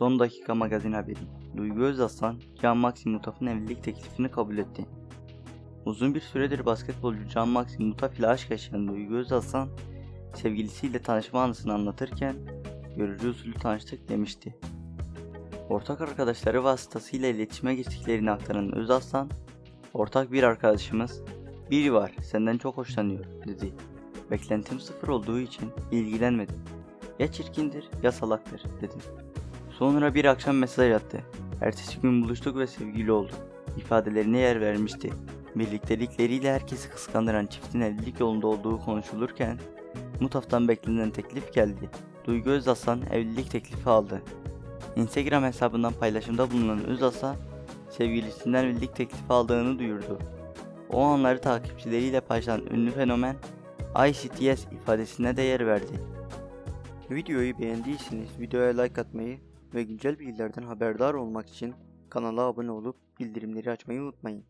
Son dakika magazin haberi. Duygu Özaslan, Can Maxim Mutaf'ın evlilik teklifini kabul etti. Uzun bir süredir basketbolcu Can Maxim Mutaf ile aşk yaşayan Duygu Özaslan, sevgilisiyle tanışma anısını anlatırken görücü usulü tanıştık demişti. Ortak arkadaşları vasıtasıyla iletişime geçtiklerini aktaran Özaslan, ortak bir arkadaşımız, biri var senden çok hoşlanıyor dedi. Beklentim sıfır olduğu için ilgilenmedim. Ya çirkindir ya salaktır dedim. Sonra bir akşam mesaj attı. Ertesi gün buluştuk ve sevgili olduk. İfadelerine yer vermişti. Birliktelikleriyle herkesi kıskandıran çiftin evlilik yolunda olduğu konuşulurken Mutaf'tan beklenen teklif geldi. Duygu Özaslan evlilik teklifi aldı. Instagram hesabından paylaşımda bulunan Özaslan sevgilisinden evlilik teklifi aldığını duyurdu. O anları takipçileriyle paylaşan ünlü fenomen ICTS ifadesine de yer verdi. Videoyu beğendiyseniz videoya like atmayı ve güncel bilgilerden haberdar olmak için kanala abone olup bildirimleri açmayı unutmayın.